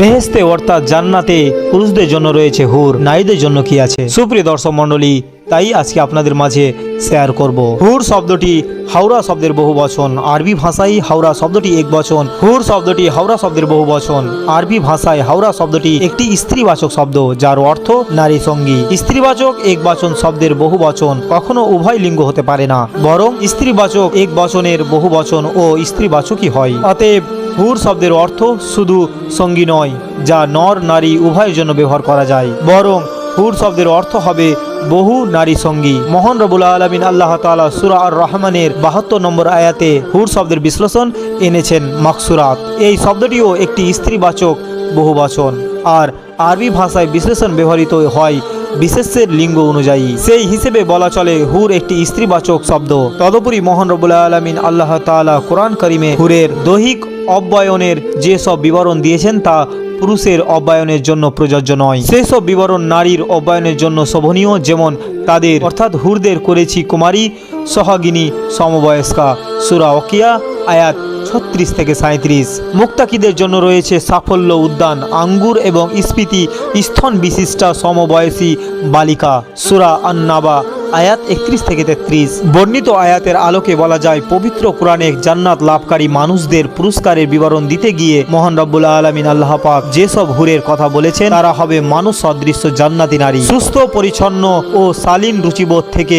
বেহেস্তে অর্থাৎ জান্নাতে পুরুষদের জন্য রয়েছে হুর, নারীদের জন্য কি আছে? সুপ্রিয় দর্শক মণ্ডলী, তাই আজকে আপনাদের মাঝে শেয়ার করব। হুর শব্দটি হাওড়া শব্দের বহু বচন, আরবি ভাষায় হাওড়া শব্দটি এক বচন, হুর শব্দটি হাওড়া শব্দের বহু বচন, আরবি ভাষায় হাওড়া শব্দটি একটি স্ত্রীবাচক শব্দ, যার অর্থ নারী সঙ্গী। স্ত্রীবাচক এক বচন শব্দের বহু বচন কখনো উভয় লিঙ্গ হতে পারে না, বরং স্ত্রীবাচক এক বচনের বহু বচন ও স্ত্রীবাচকই হয়। অতএব হুর শব্দের অর্থ শুধু সঙ্গী নয়, যা নর, নারী উভয়ের জন্য ব্যবহার করা যায়। বরং হুর শব্দের অর্থ হবে বহু নারী সঙ্গী। মোহন রবুল আলমিন আল্লাহ তালা সুরা আর রহমানের বাহাত্তর নম্বর আয়াতে হুর শব্দের বিশ্লেষণ এনেছেন মাকসুরাত। এই শব্দটিও একটি স্ত্রীবাচক বহুবাচন। আর আরবি ভাষায় বিশ্লেষণ ব্যবহৃত হয় বিশেষের লিঙ্গ অনুযায়ী। সেই হিসেবে বলা চলে হুর একটি স্ত্রীবাচক শব্দ। তদুপরি মোহন রবুল্লা আলমিন আল্লাহ তালা কোরআন করিমে হুরের দৈহিক অব্যয়নের যে সব বিবরণ দিয়েছেন তা পুরুষের অব্যয়নের জন্য প্রযোজ্য নয়। সেসব বিবরণ নারীর অব্যয়নের জন্য শোভনীয়, যেমন তাদের অর্থাৎ হুরদের করেছি কুমারী, সহাগিনী, সমবয়স্কা। সুরা অকিয়া আয়াত ছত্রিশ থেকে সাঁত্রিশ মুক্তাকিদের জন্য রয়েছে সাফল্য উদ্যান, আঙ্গুর এবং স্ফীতি, স্থন বিশিষ্টা সমবয়সী বালিকা, সুরা আন্নাবা, আয়াত একত্রিশ থেকে তেত্রিশ। বর্ণিত আয়াতের আলোকে বলা যায়, পবিত্র কোরআনে জান্নাত লাভকারী মানুষদের পুরস্কারের বিবরণ দিতে গিয়ে মহান রব্বুল আলমিন আল্লাহ পাক যেসব হুরের কথা বলেছেন, তারা হবে মানুষ সদৃশ্য জান্নাতি নারী। সুস্থ, পরিচ্ছন্ন ও শালীন রুচিবোধ থেকে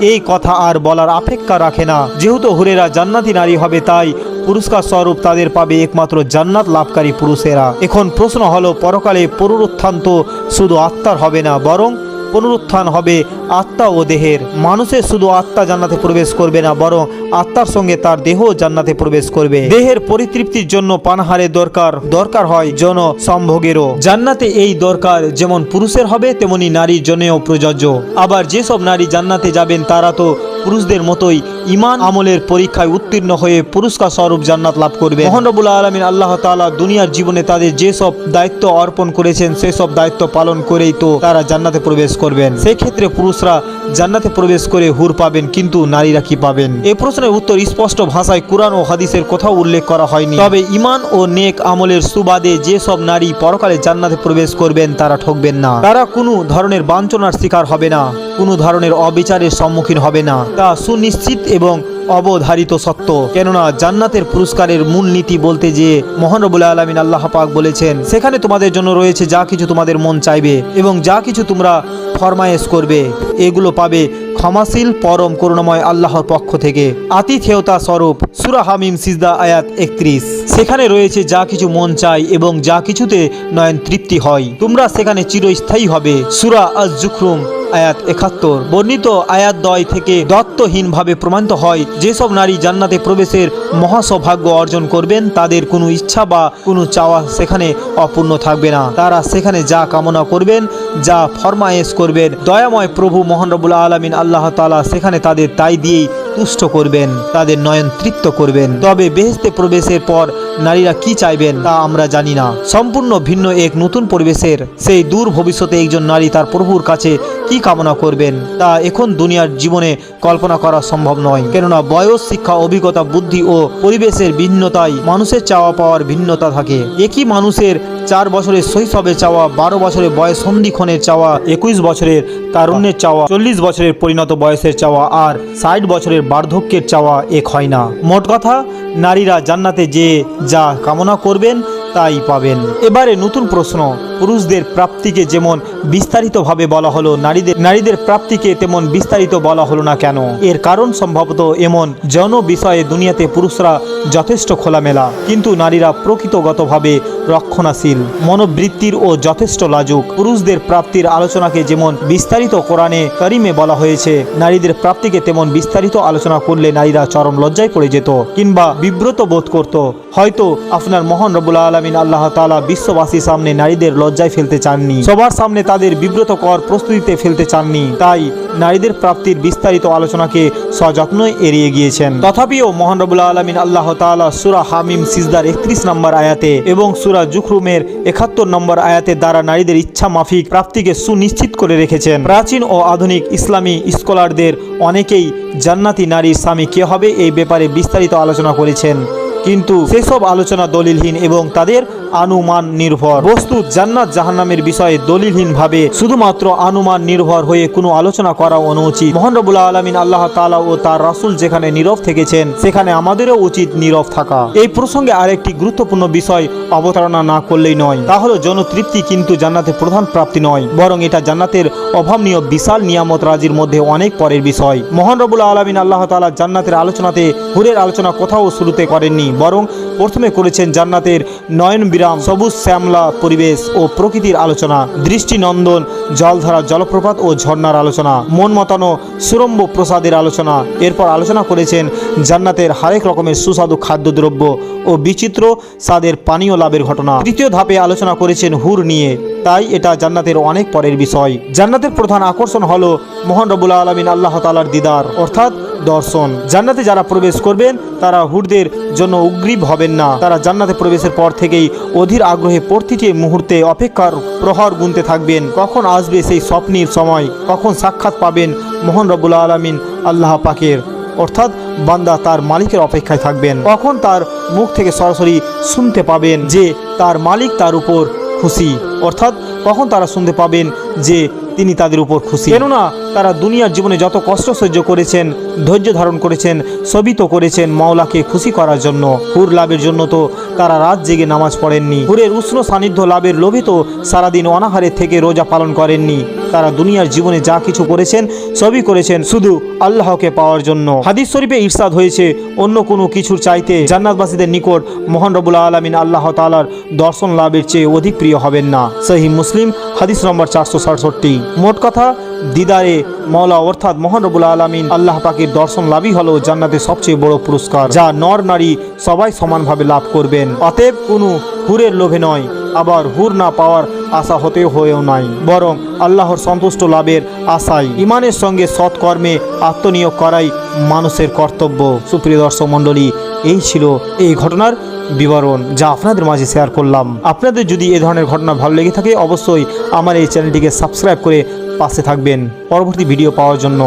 এই কথা আর বলার অপেক্ষা রাখে না। যেহেতু হুরেরা জান্নাতি নারী হবে, তাই পুরস্কার স্বরূপ তাদের পাবে একমাত্র জান্নাত লাভকারী পুরুষেরা। এখন প্রশ্ন হলো, পরকালে পুনরুত্থান তো শুধু আত্মার হবে না, বরং পুনরুত্থান হবে আত্মা ও দেহের। মানুষের শুধু আত্মা জান্নাতে প্রবেশ করবে না, বরং আত্মার সঙ্গে তার দেহ জান্নাতে প্রবেশ করবে। দেহের পরিতৃপ্তির জন্য পানাহারের দরকার দরকার হয় জন সম্ভোগেরও। জান্নাতে এই দরকার যেমন পুরুষের হবে, তেমনি নারীর জন্যও প্রযোজ্য। আবার যেসব নারী জান্নাতে যাবেন, তারা তো পুরুষদের মতোই ইমান আমলের পরীক্ষায় উত্তীর্ণ হয়ে পুরস্কার স্বরূপ জান্নাত লাভ করবে। মহানবুল আলমিন আল্লাহ তাআলা দুনিয়ার জীবনে তাদের যেসব দায়িত্ব অর্পণ করেছেন, সেসব দায়িত্ব পালন করেই তো তারা জান্নাতে প্রবেশ করবেন। সেই ক্ষেত্রে পুরুষরা জান্নাতে প্রবেশ করে হুর পাবেন, কিন্তু নারীরা কি পাবেন? এই প্রশ্নের উত্তর স্পষ্ট ভাষায় কোরআন ও হাদিসের কোথাও উল্লেখ করা হয়নি। তবে ইমান ও নেক আমলের সুবাদে যেসব নারী পরকালে জান্নাতে প্রবেশ করবেন, তারা ঠকবেন না। তারা কোনো ধরনের বাঞ্ছনার শিকার হবে না। কোনো ধরনের অবিচারের সম্মুখীন হবে না। তা সুনিশ্চিত এবং অবধারিত সত্য। কেননা জান্নাতের পুরস্কারের মূল নীতি বলতে যে মহানবুল আলমিন আল্লাহ পাক বলেছেন, সেখানে তোমাদের জন্য রয়েছে যা কিছু তোমাদের মন চাইবে এবং যা কিছু তোমরা ফরমায়েশ করবে। এগুলো পাবে ক্ষমাশীল, পরম করুণাময় আল্লাহর পক্ষ থেকে। আতিথেয়তা স্বরূপ সুরা হামিম সিজদা আয়াত একত্রিশ। সেখানে রয়েছে যা কিছু মন চাই এবং যা কিছুতে নয়ন তৃপ্তি হয়। তোমরা সেখানে চিরস্থায়ী হবে। সুরা আজ জুখরুম আয়াত একাত্তর। বর্ণিত আয়াত দয় থেকে দত্তহীনভাবে প্রমাণিত হয়, যেসব নারী জান্নাতে প্রবেশের মহাসৌভাগ্য অর্জন করবেন, তাদের কোনো ইচ্ছা বা কোনো চাওয়া সেখানে অপূর্ণ থাকবে না। তারা সেখানে যা কামনা করবেন, যা ফরমায়েশ করবেন। দয়াময় প্রভু মোহন রবুল্লা আলমিন আল্লাহ তালা সেখানে তাদের তাই দিয়েই তুষ্ট করবেন, তাদের নয়ন তৃপ্ত করবেন। তবে বেহেস্তে প্রবেশের পর নারীরা কি চাইবেন তা আমরা জানি না। সম্পূর্ণ ভিন্ন এক নতুন পরিবেশের, সেই দূর ভবিষ্যতে একজন নারী তার প্রভুর কাছে কি কামনা করবেন, তা এখন দুনিয়ার জীবনে কল্পনা করা সম্ভব নয়। কেননা বয়স, শিক্ষা, অভিজ্ঞতা, বুদ্ধি ও পরিবেশের ভিন্নতায় মানুষের চাওয়া পাওয়ার ভিন্নতা থাকে। একই মানুষের চার বছরের শৈশবে চাওয়া, বারো বছরের বয়স সন্ধিক্ষণের চাওয়া, একুশ বছরের তারুণ্যের চাওয়া, চল্লিশ বছরের পরিণত বয়সের চাওয়া আর ষাট বছরের বার্ধক্যের চাওয়া এক হয় না। মোট কথা, নারীরা জান্নাতে যে যা কামনা করবেন তাই পাবেন। এবারে নতুন প্রশ্ন। পুরুষদের প্রাপ্তিকে যেমন বিস্তারিতভাবে বলা হলো, নারীদের নারীদের প্রাপ্তিকে তেমন বিস্তারিত বলা হলো না কেন? এর কারণ সম্ভবত এমন জন বিষয়ে দুনিয়াতে পুরুষরা যথেষ্ট খোলামেলা। কিন্তু নারীরা প্রকৃতগতভাবে রক্ষণাশীল, মনোবৃত্তির ও যথেষ্ট লাজুক। পুরুষদের প্রাপ্তির আলোচনাকে যেমন বিস্তারিত কোরআনে করিমে বলা হয়েছে, নারীদের প্রাপ্তিকে তেমন বিস্তারিত আলোচনা করলে নারীরা চরম লজ্জায় পড়ে যেত কিংবা বিব্রত বোধ করত। হয়তো আপনার মহান রবুল আলমিন আল্লাহ তালা বিশ্ববাসীর সামনে নারীদের লজ্জায় ফেলতে চাননি। সবার সামনে তাদের বিব্রত কর প্রস্তুতিতে ফেলতে চাননি। তাই নারীদের প্রাপ্তির বিস্তারিত আলোচনাকে সযত্নই এড়িয়ে গিয়েছেন। তথাপিও মহান রবুল্লা আলমিন আল্লাহ তালা সুরা হামিম সিজদার একত্রিশ নম্বর আয়াতে এবং সুরা জুখরুমের একাত্তর নম্বর আয়াতে দ্বারা নারীদের ইচ্ছা মাফিক প্রাপ্তিকে সুনিশ্চিত করে রেখেছেন। প্রাচীন ও আধুনিক ইসলামী স্কলারদের অনেকেই জান্নাতি নারীর স্বামী কে হবে এই ব্যাপারে বিস্তারিত আলোচনা করেছেন। কিন্তু সেসব আলোচনা দলিলহীন এবং তাদের আনুমান নির্ভর। বস্তুত জান্নাত জাহান্নামের বিষয়ে দলিলহীন ভাবে শুধুমাত্র আনুমান নির্ভর হয়ে কোনো আলোচনা করা অনুচিত। মহান রবুল্লাহ আলমিন আল্লাহ তালা ও তার রাসূল যেখানে নীরব থেকেছেন, সেখানে আমাদেরও উচিত নীরব থাকা। এই প্রসঙ্গে আরেকটি গুরুত্বপূর্ণ বিষয় অবতারণা না করলেই নয়। তা হলো জনতৃপ্তি কিন্তু জান্নাতের প্রধান প্রাপ্তি নয়, বরং এটা জান্নাতের অভাবনীয় বিশাল নিয়ামত রাজির মধ্যে অনেক পরের বিষয়। মহান রবুল্লাহ আলমিন আল্লাহ তালা জান্নাতের আলোচনাতে হুরের আলোচনা কোথাও শুরুতে করেননি। বরং প্রথমে করেছেন জান্নাতের নয়ন বিরাম সবুজ শ্যামলা পরিবেশ ও প্রকৃতির আলোচনা, দৃষ্টিনন্দন, জলধারা জলপ্রপাত ও ঝর্ণার আলোচনা মন মতানো সুরম্ভ প্রসাদের আলোচনা। এরপর আলোচনা করেছেন জান্নাতের হরেক রকমের সুস্বাদু খাদ্যদ্রব্য ও বিচিত্র স্বাদের পানীয় লাভের ঘটনা। তৃতীয় ধাপে আলোচনা করেছেন হুর নিয়ে। তাই এটা জান্নাতের অনেক পরের বিষয়। জান্নাতের প্রধান আকর্ষণ হলো মোহন রবুল্লা আলমিন আল্লাহ তালার দিদার, অর্থাৎ দর্শন। জান্নাতে যারা প্রবেশ করবেন, তারা হুরদের জন্য উগ্রীব হবেন না। তারা জান্নাতে প্রবেশের পর থেকেই অধীর আগ্রহে প্রতিটি মুহূর্তে অপেক্ষার প্রহর গুনতে থাকবেন। কখন আসবে সেই স্বপ্নের সময়? কখন সাক্ষাৎ পাবেন মোহন রবুল্লা আলমিন আল্লাহ পাকের? অর্থাৎ বান্দা তার মালিকের অপেক্ষায় থাকবেন। কখন তার মুখ থেকে সরাসরি শুনতে পাবেন যে তার মালিক তার উপর খুশি। অর্থাৎ কখন তারা শুনতে পাবেন? যে তিনি তাদের উপর খুশি। কেননা তারা দুনিয়ার জীবনে যত কষ্ট সহ্য করেছেন, ধৈর্য ধারণ করেছেন সবই তো করেছেন মাওলাকে খুশি করার জন্য। হুর লাভের জন্য তো তারা রাত জেগে নামাজ পড়েননি। হুরের উষ্ণ সান্নিধ্য লাভের লোভে তো সারাদিন অনাহারে থেকে রোজা পালন করেননি। তারা দুনিয়ার জীবনে যা কিছু করেছেন, সবই করেছেন শুধু আল্লাহকে পাওয়ার জন্য। হাদিস শরীফে ইরশাদ হয়েছে, অন্য কোনো কিছুর চাইতে জান্নাতবাসীদের নিকট মহান রবুল্লা আলমিন আল্লাহ তালার দর্শন লাভের চেয়ে অধিক প্রিয় হবেন না। সহি মুসলিম, হাদিস নম্বর চারশো সাতষট্টি। মোট কথা, দিদারে মৌলা অর্থাৎ মোহন রবুল আলমিন আল্লাহ পাকের দর্শন লাভই হলো জান্নাতের সবচেয়ে বড় পুরস্কার, যা নর নারী সবাই সমানভাবে লাভ করবেন। অতএব কোনো হুরের লোভে নয়। আবার হুর না পাওয়ার আশা হতেও হয়েও নাই, বরং আল্লাহর সন্তুষ্ট লাভের আশায় ইমানের সঙ্গে সৎকর্মে আত্মনিয়োগ করাই মানুষের কর্তব্য। সুপ্রিয় দর্শক মণ্ডলী, এই ছিল এই ঘটনার বিবরণ যা আপনাদের মাঝে শেয়ার করলাম। আপনাদের যদি এ ধরনের ঘটনা ভালো লেগে থাকে, অবশ্যই আমার এই চ্যানেলটিকে সাবস্ক্রাইব করে পাশে থাকবেন পরবর্তী ভিডিও পাওয়ার জন্য।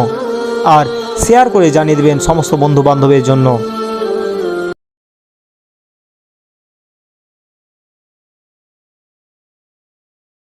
আর শেয়ার করে জানিয়ে দেবেন সমস্ত বন্ধু বান্ধবের জন্য।